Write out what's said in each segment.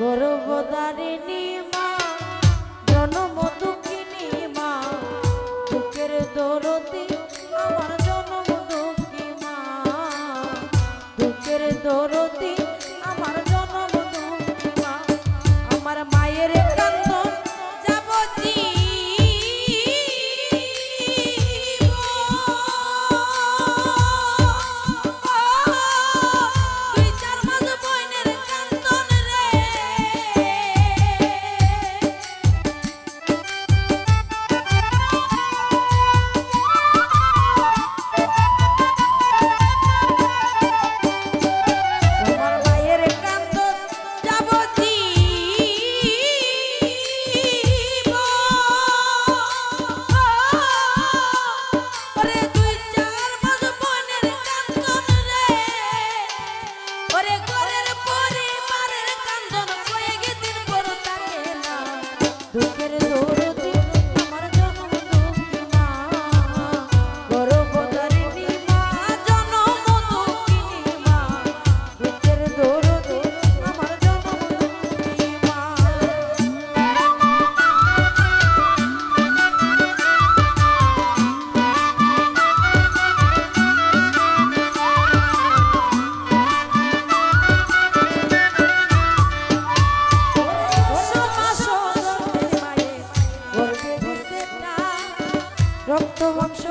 গর্ভদারিণী মা জনম রক্ত মাংস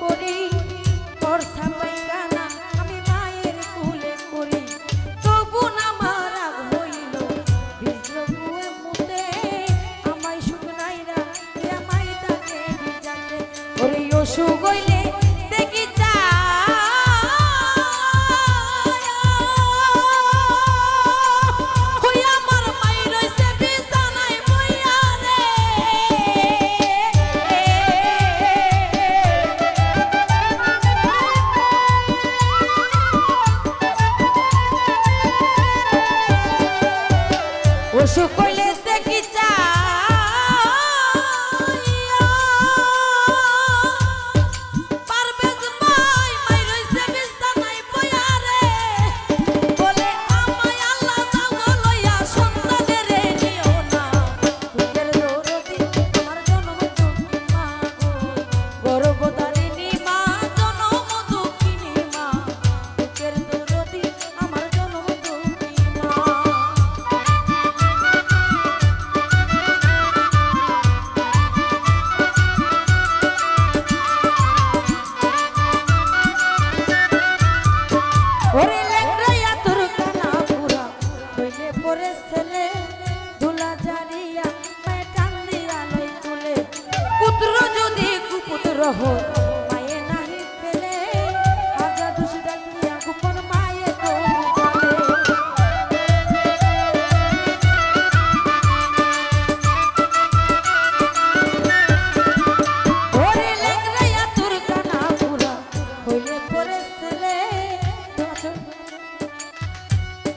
করি পরসা сухой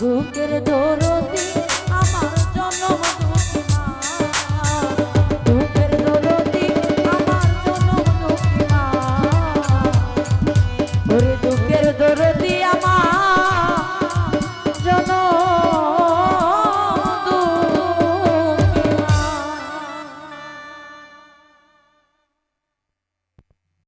বুকের ধরে